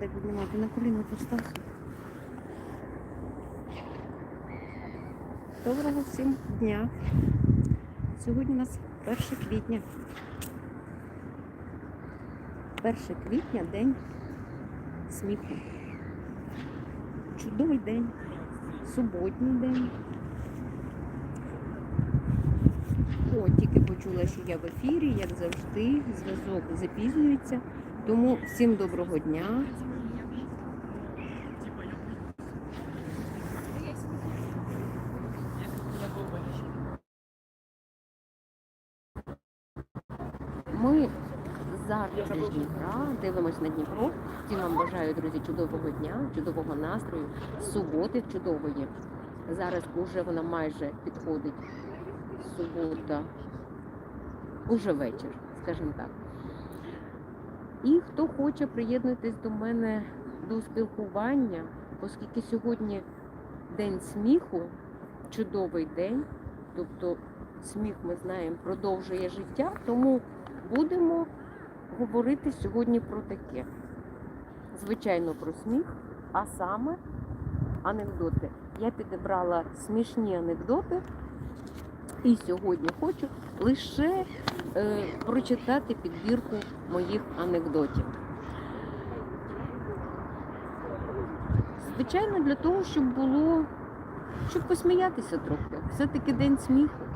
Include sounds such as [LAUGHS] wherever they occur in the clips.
треба піднімати, на коліно постав. Доброго всім дня. Сьогодні у нас 1 квітня. 1 квітня день сміху. Чудовий день, суботній день. О, тільки почула, що я в ефірі, як завжди, зв'язок запізнюється. Тому всім доброго дня. Ми зараз Дніпра, дивимось на Дніпро. Всім вам бажаю, друзі, чудового дня, чудового настрою, суботи чудової. Зараз уже вона майже підходить. Субота, уже вечір, скажімо так. І хто хоче приєднатись до мене до спілкування, оскільки сьогодні день сміху, чудовий день, тобто сміх, ми знаємо, продовжує життя, тому будемо говорити сьогодні про таке. Звичайно, про сміх, а саме анекдоти. Я підібрала смішні анекдоти, і сьогодні хочу лише е, прочитати підбірку моїх анекдотів. Звичайно, для того, щоб було, щоб посміятися трохи. Все-таки день сміху.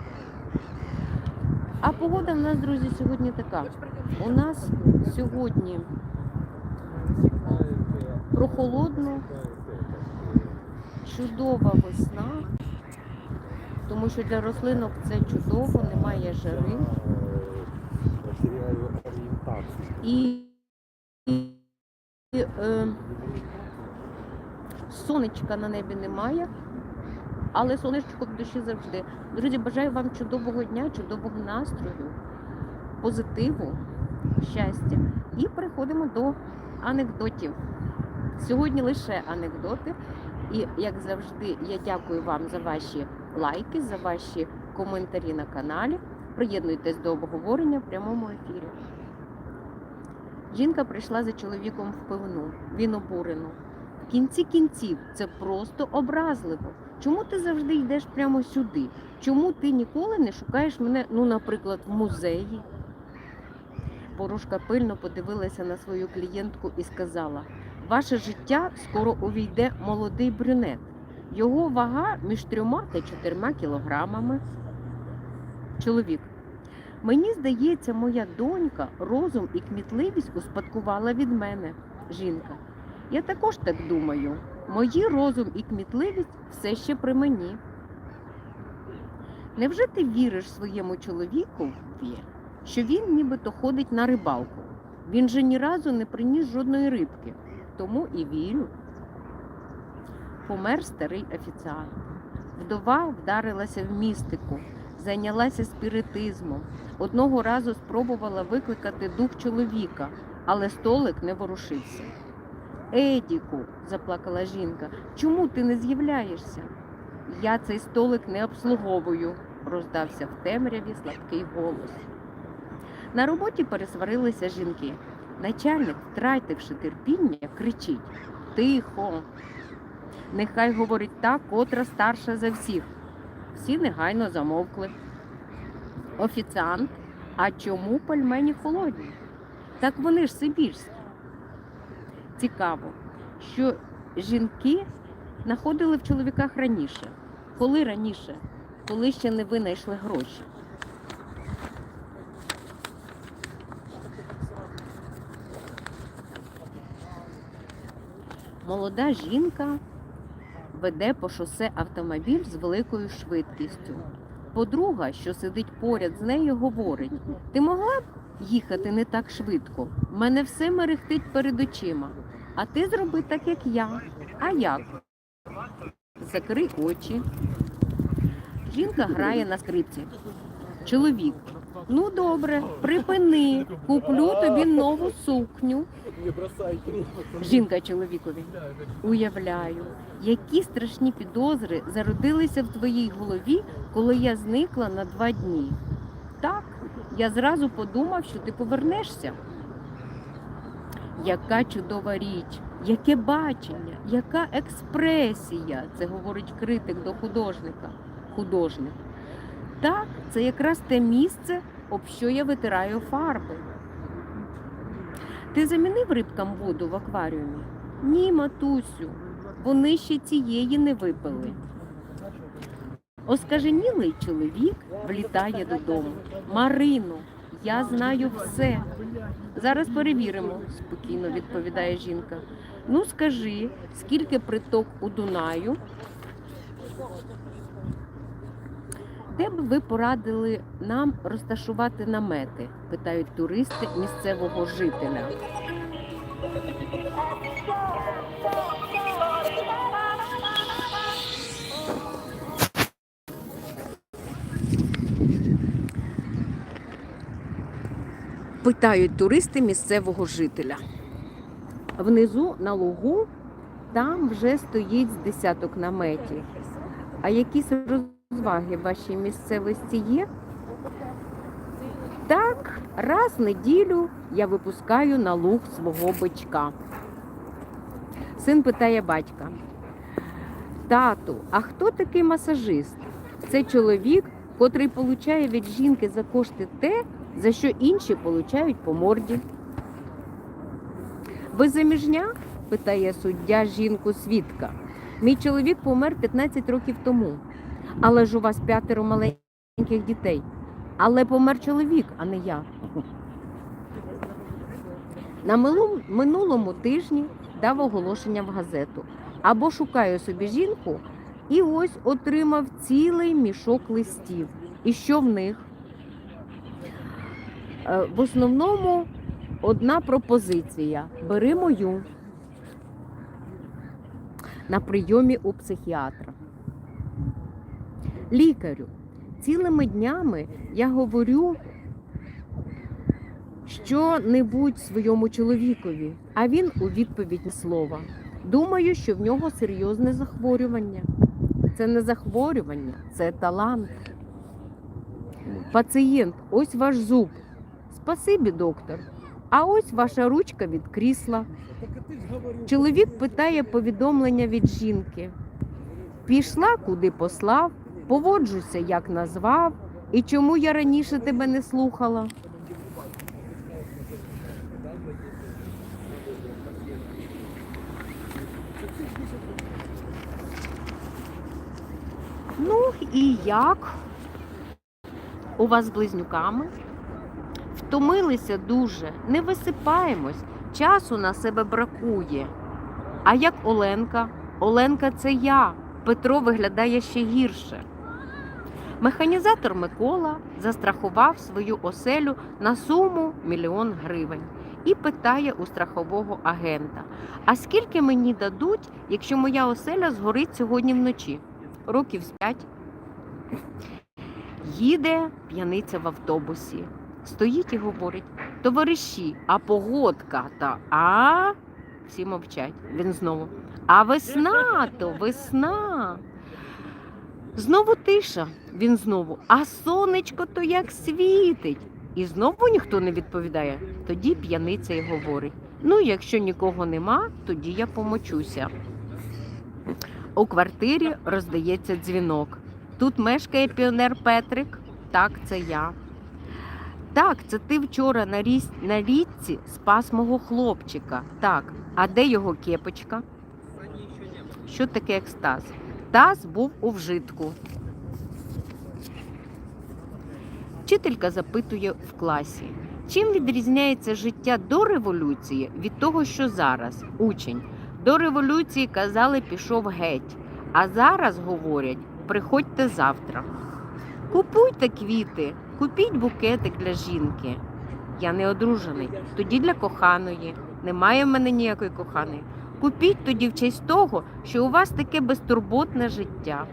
А погода в нас, друзі, сьогодні така. У нас сьогодні прохолодно, чудова весна, тому що для рослинок це чудово, немає жари. І, і е, сонечка на небі немає, але сонечко в душі завжди. Друзі, бажаю вам чудового дня, чудового настрою, позитиву, щастя. І переходимо до анекдотів. Сьогодні лише анекдоти. І як завжди, я дякую вам за ваші лайки, за ваші коментарі на каналі. Приєднуйтесь до обговорення в прямому ефірі. Жінка прийшла за чоловіком в пивну. Він обурено. В кінці кінців це просто образливо. Чому ти завжди йдеш прямо сюди? Чому ти ніколи не шукаєш мене, ну, наприклад, в музеї? Порушка пильно подивилася на свою клієнтку і сказала: Ваше життя скоро увійде молодий брюнет. Його вага між трьома та чотирма кілограмами. Чоловік. Мені здається, моя донька розум і кмітливість успадкувала від мене. Жінка. Я також так думаю. Мої розум і кмітливість все ще при мені. Невже ти віриш своєму чоловіку, що він нібито ходить на рибалку? Він же ні разу не приніс жодної рибки, тому і вірю. Помер старий офіціант. Вдова вдарилася в містику, зайнялася спіритизмом. Одного разу спробувала викликати дух чоловіка, але столик не ворушився. Едіку, заплакала жінка, чому ти не з'являєшся? Я цей столик не обслуговую, роздався в темряві слабкий голос. На роботі пересварилися жінки. Начальник, втративши терпіння, кричить Тихо. Нехай говорить та, котра старша за всіх. Всі негайно замовкли. Офіціант, а чому пельмені холодні? Так вони ж сибірські. Цікаво, що жінки знаходили в чоловіках раніше. Коли раніше? Коли ще не винайшли гроші. Молода жінка веде по шосе автомобіль з великою швидкістю. Подруга, що сидить поряд з нею, говорить: Ти могла б їхати не так швидко? Мене все мерехтить перед очима. А ти зроби так, як я. А як? Закрий очі. Жінка грає на скрипці. Чоловік. Ну добре, припини, куплю тобі нову сукню. Жінка чоловікові. Уявляю, які страшні підозри зародилися в твоїй голові, коли я зникла на два дні. Так, я зразу подумав, що ти повернешся. Яка чудова річ, Яке бачення, яка експресія, це говорить критик до художника. Художник. Так, це якраз те місце, об що я витираю фарби. Ти замінив рибкам воду в акваріумі? Ні, матусю, вони ще цієї не випили. Оскаженілий чоловік влітає додому. Марино, я знаю все. Зараз перевіримо, спокійно відповідає жінка. Ну, скажи, скільки приток у Дунаю? Де б ви порадили нам розташувати намети? питають туристи місцевого жителя. Питають туристи місцевого жителя. Внизу на лугу там вже стоїть десяток наметів. А якісь розваги в вашій місцевості є? Так, раз в неділю я випускаю на луг свого бичка. Син питає батька: Тату, а хто такий масажист? Це чоловік, котрий получає від жінки за кошти те, за що інші получають по морді. Ви заміжня? питає суддя жінку свідка. Мій чоловік помер 15 років тому. Але ж у вас п'ятеро маленьких дітей. Але помер чоловік, а не я. На минулому тижні дав оголошення в газету. Або шукаю собі жінку, і ось отримав цілий мішок листів. І що в них? Е, В основному одна пропозиція: бери мою на прийомі у психіатра. Лікарю, цілими днями я говорю що-небудь своєму чоловікові, а він у відповідь слова. Думаю, що в нього серйозне захворювання. Це не захворювання, це талант. Пацієнт, ось ваш зуб. Спасибі, доктор. А ось ваша ручка від крісла. Чоловік питає повідомлення від жінки. Пішла, куди послав, поводжуся, як назвав, і чому я раніше тебе не слухала. Ну і як? У вас з близнюками? Втомилися дуже, не висипаємось, часу на себе бракує. А як Оленка? Оленка це я. Петро виглядає ще гірше. Механізатор Микола застрахував свою оселю на суму мільйон гривень і питає у страхового агента: а скільки мені дадуть, якщо моя оселя згорить сьогодні вночі? Років з п'ять. Їде п'яниця в автобусі. Стоїть і говорить: товариші, а погодка та а. Всі мовчать. Він знову. А весна то весна. Знову тиша. Він знову. А сонечко то як світить. І знову ніхто не відповідає. Тоді п'яниця й говорить: ну, якщо нікого нема, тоді я помочуся. У квартирі роздається дзвінок. Тут мешкає піонер Петрик. Так, це я. Так, це ти вчора на, ріс... на річці спас мого хлопчика. Так, а де його кепочка? Що таке екстаз? Таз був у вжитку. Вчителька запитує в класі, чим відрізняється життя до революції від того, що зараз? Учень. До революції казали, пішов геть. А зараз говорять, приходьте завтра. Купуйте квіти, купіть букетик для жінки. Я не одружений, тоді для коханої. Немає в мене ніякої коханої. Купіть тоді в честь того, що у вас таке безтурботне життя.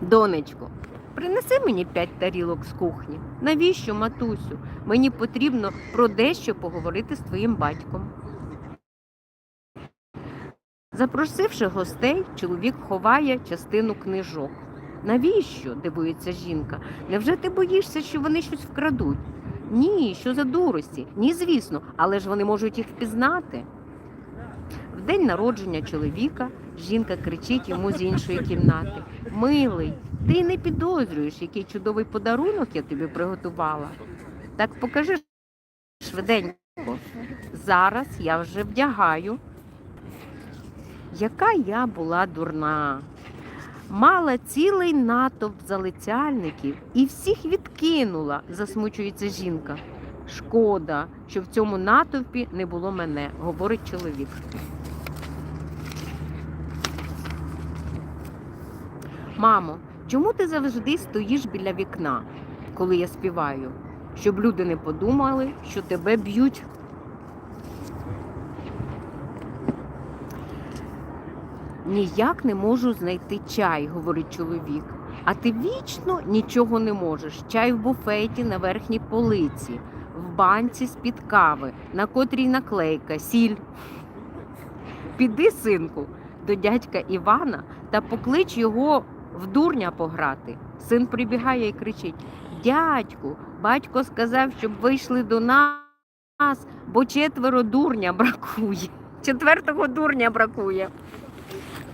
Донечко, принеси мені п'ять тарілок з кухні. Навіщо, матусю? Мені потрібно про дещо поговорити з твоїм батьком. Запросивши гостей, чоловік ховає частину книжок. Навіщо? дивується жінка. Невже ти боїшся, що вони щось вкрадуть? Ні, що за дурості? Ні, звісно, але ж вони можуть їх впізнати. День народження чоловіка жінка кричить йому з іншої кімнати: Милий, ти не підозрюєш, який чудовий подарунок я тобі приготувала. Так покажи швиденько. Зараз я вже вдягаю. Яка я була дурна. Мала цілий натовп залицяльників і всіх відкинула, засмучується жінка. Шкода, що в цьому натовпі не було мене, говорить чоловік. Мамо, чому ти завжди стоїш біля вікна, коли я співаю? Щоб люди не подумали, що тебе б'ють. Ніяк не можу знайти чай, говорить чоловік. А ти вічно нічого не можеш. Чай в буфеті на верхній полиці, в банці з-під кави, на котрій наклейка, сіль. Піди, синку, до дядька Івана та поклич його в дурня пограти. Син прибігає і кричить: Дядьку, батько сказав, щоб вийшли до нас, бо четверо дурня бракує. Четвертого дурня бракує.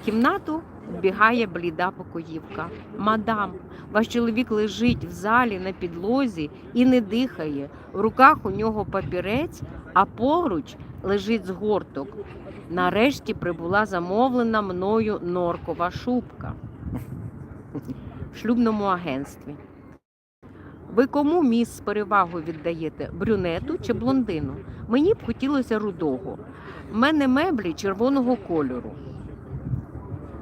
В кімнату вбігає бліда покоївка. Мадам, ваш чоловік лежить в залі на підлозі і не дихає. В руках у нього папірець, а поруч лежить згорток. Нарешті прибула замовлена мною норкова шубка в шлюбному агентстві. Ви кому міс з перевагою віддаєте брюнету чи блондину? Мені б хотілося рудого. У мене меблі червоного кольору.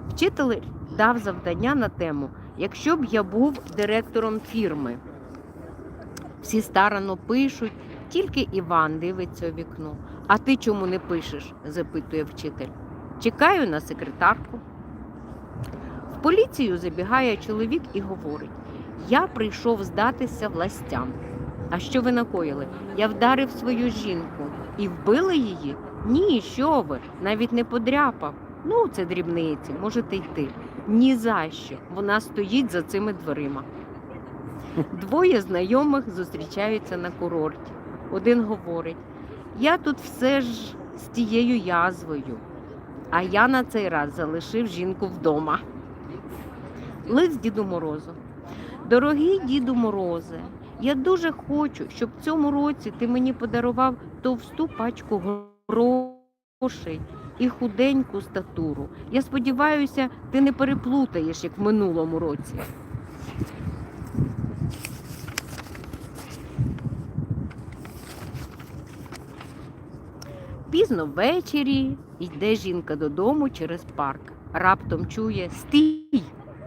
Вчитель дав завдання на тему, якщо б я був директором фірми. Всі старано пишуть, тільки Іван дивиться у вікно. А ти чому не пишеш? запитує вчитель. Чекаю на секретарку. Поліцію забігає чоловік і говорить: Я прийшов здатися властям. А що ви накоїли? Я вдарив свою жінку і вбили її? Ні, що ви, навіть не подряпав. Ну, це дрібниці, можете йти. Ні за що. Вона стоїть за цими дверима. Двоє знайомих зустрічаються на курорті. Один говорить: Я тут все ж з тією язвою, а я на цей раз залишив жінку вдома. Лист Діду Морозу. Дорогий Діду Морозе, я дуже хочу, щоб в цьому році ти мені подарував товсту пачку грошей і худеньку статуру. Я сподіваюся, ти не переплутаєш, як в минулому році. Пізно ввечері йде жінка додому через парк. Раптом чує стій.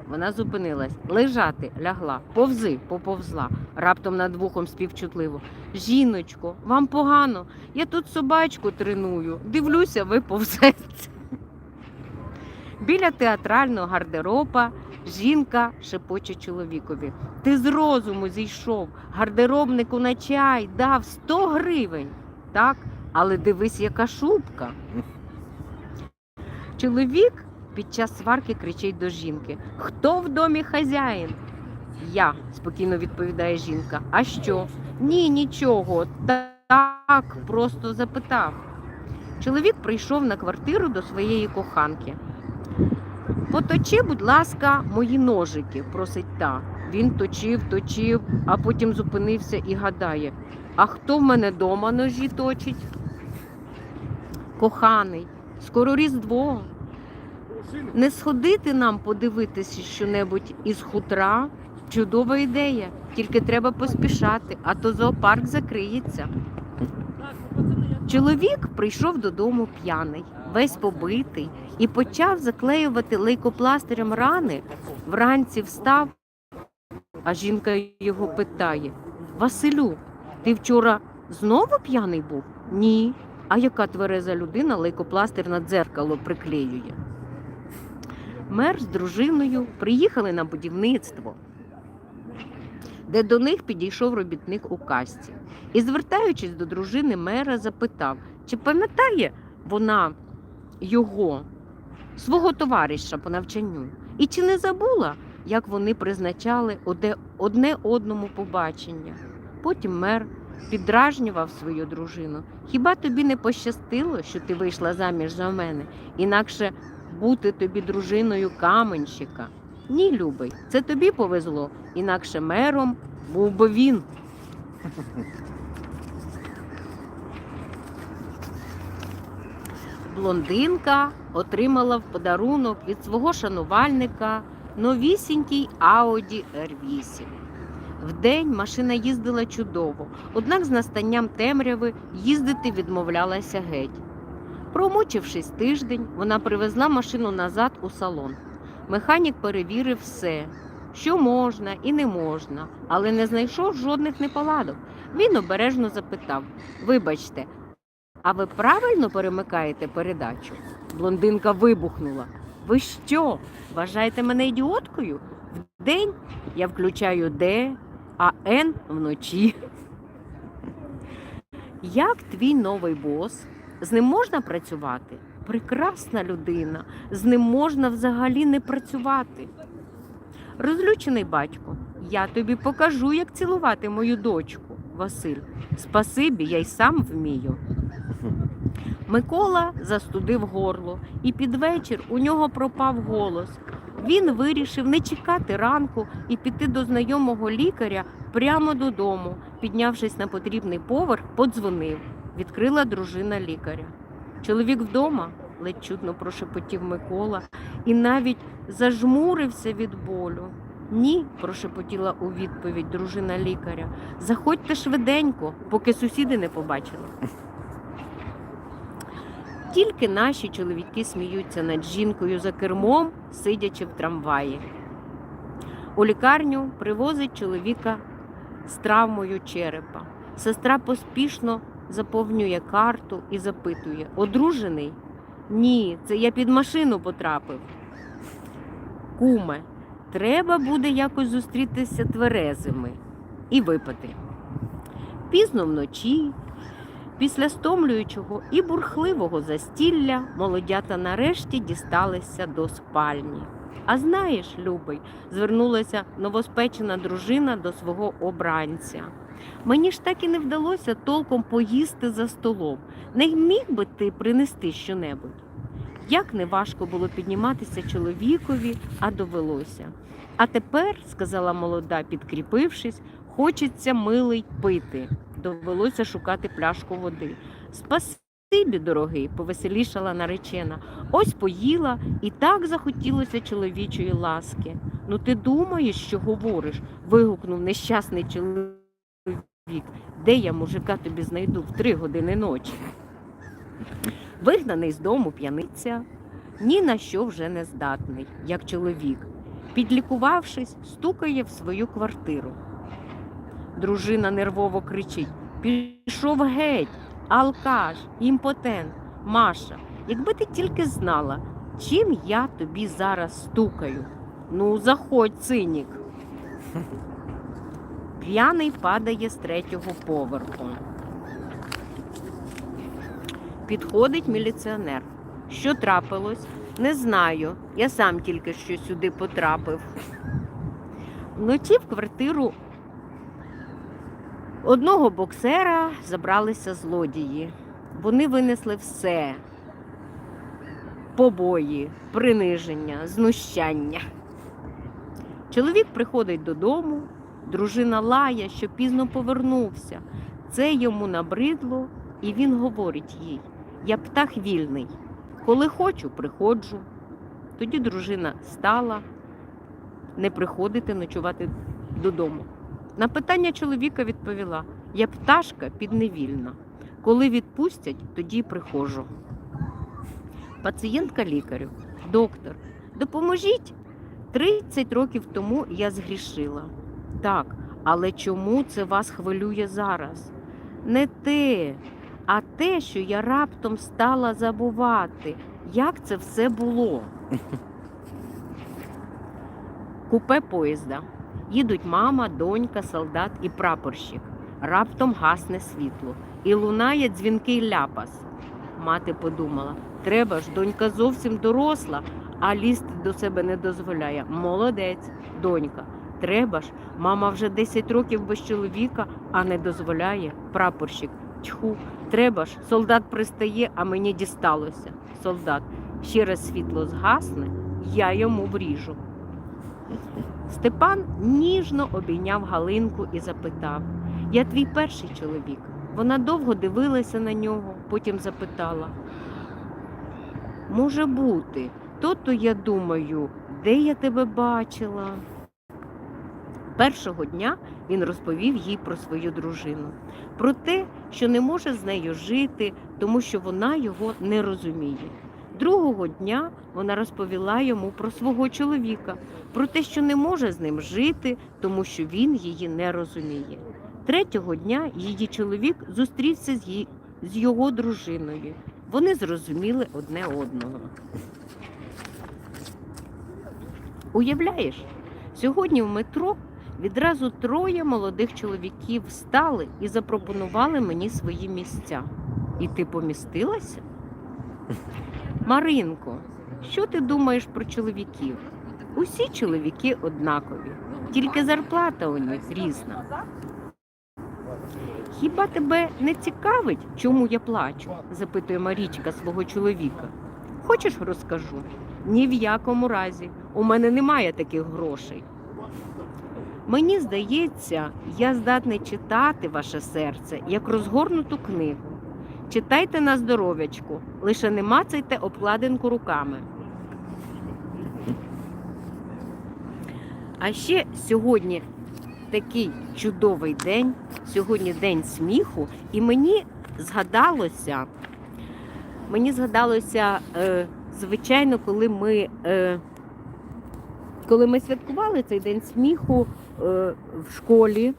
Вона зупинилась, лежати лягла, повзи, поповзла. Раптом над вухом співчутливо. Жіночко, вам погано. Я тут собачку треную. Дивлюся, ви повзете. Біля театрального гардероба жінка шепоче чоловікові. Ти з розуму зійшов, гардеробнику на чай дав 100 гривень. Так, але дивись, яка шубка. Чоловік під час сварки кричить до жінки: Хто в домі хазяїн? Я, спокійно відповідає жінка. А що? Ні, нічого. Так, просто запитав. Чоловік прийшов на квартиру до своєї коханки. Поточи, будь ласка, мої ножики, просить та. Він точив, точив, а потім зупинився і гадає: а хто в мене дома ножі точить? Коханий, скоро Різдво. Не сходити нам подивитися щонебудь із хутра. Чудова ідея, тільки треба поспішати, а то зоопарк закриється. Чоловік прийшов додому п'яний, весь побитий, і почав заклеювати лейкопластирем рани. Вранці встав, а жінка його питає: Василю, ти вчора знову п'яний був? Ні. А яка твереза людина лейкопластир на дзеркало приклеює? Мер з дружиною приїхали на будівництво, де до них підійшов робітник у касті. І, звертаючись до дружини мера, запитав, чи пам'ятає вона його, свого товариша по навчанню, і чи не забула, як вони призначали одне одному побачення. Потім мер піддражнював свою дружину. Хіба тобі не пощастило, що ти вийшла заміж за мене? Інакше бути тобі дружиною каменщика. Ні, любий, це тобі повезло, інакше мером був би він. Блондинка отримала в подарунок від свого шанувальника новісінький Audi R8. Вдень машина їздила чудово, однак з настанням темряви їздити відмовлялася геть. Промучившись тиждень, вона привезла машину назад у салон. Механік перевірив все, що можна і не можна, але не знайшов жодних неполадок. Він обережно запитав: Вибачте, а ви правильно перемикаєте передачу? Блондинка вибухнула. Ви що? Вважаєте мене ідіоткою? Вдень я включаю Д, а Н вночі. Як твій новий бос? З ним можна працювати? Прекрасна людина. З ним можна взагалі не працювати. Розлючений батько, я тобі покажу, як цілувати мою дочку, Василь. Спасибі, я й сам вмію. Микола застудив горло, і під вечір у нього пропав голос. Він вирішив не чекати ранку і піти до знайомого лікаря прямо додому. Піднявшись на потрібний поверх, подзвонив. Відкрила дружина лікаря. Чоловік вдома, ледь чутно прошепотів Микола, і навіть зажмурився від болю. Ні, прошепотіла у відповідь дружина лікаря. Заходьте швиденько, поки сусіди не побачили. Тільки наші чоловіки сміються над жінкою за кермом, сидячи в трамваї. У лікарню привозить чоловіка з травмою черепа. Сестра поспішно заповнює карту і запитує: Одружений? Ні, це я під машину потрапив. Куме, треба буде якось зустрітися тверезими і випити. Пізно вночі, після стомлюючого і бурхливого застілля, молодята нарешті дісталися до спальні. А знаєш, любий, звернулася новоспечена дружина до свого обранця. Мені ж так і не вдалося толком поїсти за столом. Не міг би ти принести щонебудь? Як не важко було підніматися чоловікові, а довелося. А тепер, сказала молода, підкріпившись, хочеться милий пити. Довелося шукати пляшку води. Спасибі, дорогий, повеселішала наречена. Ось поїла і так захотілося чоловічої ласки. Ну ти думаєш, що говориш? вигукнув нещасний чоловік. Де я мужика тобі знайду в три години ночі? Вигнаний з дому п'яниця, ні на що вже не здатний, як чоловік. Підлікувавшись, стукає в свою квартиру. Дружина нервово кричить: Пішов геть, алкаш, імпотент, Маша, якби ти тільки знала, чим я тобі зараз стукаю. Ну, заходь, цинік. П'яний падає з третього поверху. Підходить міліціонер. Що трапилось? Не знаю. Я сам тільки що сюди потрапив. Вночі в квартиру одного боксера забралися злодії. Вони винесли все: побої, приниження, знущання. Чоловік приходить додому, дружина лає, що пізно повернувся. Це йому набридло, і він говорить їй: Я птах вільний. Коли хочу, приходжу. Тоді дружина стала не приходити ночувати додому. На питання чоловіка відповіла: Я пташка підневільна. Коли відпустять, тоді приходжу. Пацієнтка лікарю, доктор, допоможіть. 30 років тому я згрішила. Так, але чому це вас хвилює зараз? Не те, а те, що я раптом стала забувати, як це все було. [LAUGHS] Купе поїзда. Їдуть мама, донька, солдат і прапорщик. Раптом гасне світло і лунає дзвінкий ляпас. Мати подумала, треба ж, донька зовсім доросла, а лізти до себе не дозволяє. Молодець, донька. Треба ж, мама вже 10 років без чоловіка, а не дозволяє. Прапорщик. Тьху, треба ж, солдат пристає, а мені дісталося. Солдат. Ще раз світло згасне, я йому вріжу. Степан ніжно обійняв Галинку і запитав: Я твій перший чоловік. Вона довго дивилася на нього, потім запитала: Може бути, то-то я думаю, де я тебе бачила. Першого дня він розповів їй про свою дружину, про те, що не може з нею жити, тому що вона його не розуміє. Другого дня вона розповіла йому про свого чоловіка, про те, що не може з ним жити, тому що він її не розуміє. Третього дня її чоловік зустрівся з, її, з його дружиною. Вони зрозуміли одне одного. Уявляєш, сьогодні в метро відразу троє молодих чоловіків встали і запропонували мені свої місця. І ти помістилася? Маринко, що ти думаєш про чоловіків? Усі чоловіки однакові, тільки зарплата у них різна. Хіба тебе не цікавить, чому я плачу? запитує Марічка свого чоловіка. Хочеш розкажу? Ні в якому разі. У мене немає таких грошей. Мені здається, я здатний читати ваше серце як розгорнуту книгу. Читайте на здоров'ячку, лише не мацайте обкладинку руками. А ще сьогодні такий чудовий день, сьогодні день сміху, і мені згадалося, мені згадалося, е, звичайно, коли ми, е, коли ми святкували цей день сміху в школі,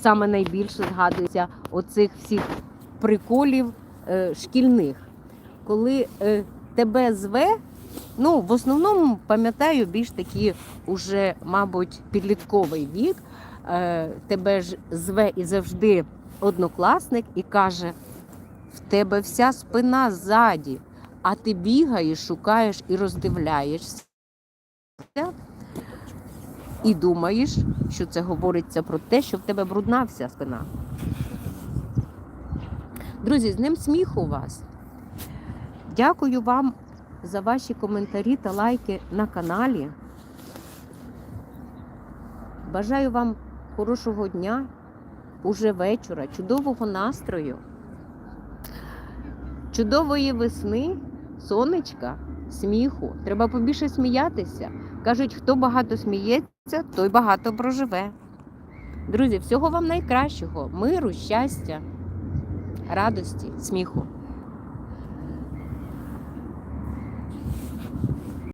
саме найбільше згадується оцих всіх приколів е, шкільних. Коли е, тебе зве, ну, в основному пам'ятаю більш такі уже, мабуть, підлітковий вік. Е, тебе ж зве і завжди однокласник і каже: в тебе вся спина ззаді, а ти бігаєш, шукаєш і роздивляєшся. І думаєш, що це говориться про те, що в тебе брудна вся спина. Друзі, з ним сміху у вас. Дякую вам за ваші коментарі та лайки на каналі. Бажаю вам хорошого дня, уже вечора, чудового настрою, чудової весни, сонечка, сміху. Треба побільше сміятися. Кажуть, хто багато сміється, той багато проживе. Друзі, всього вам найкращого, миру, щастя, радості, сміху.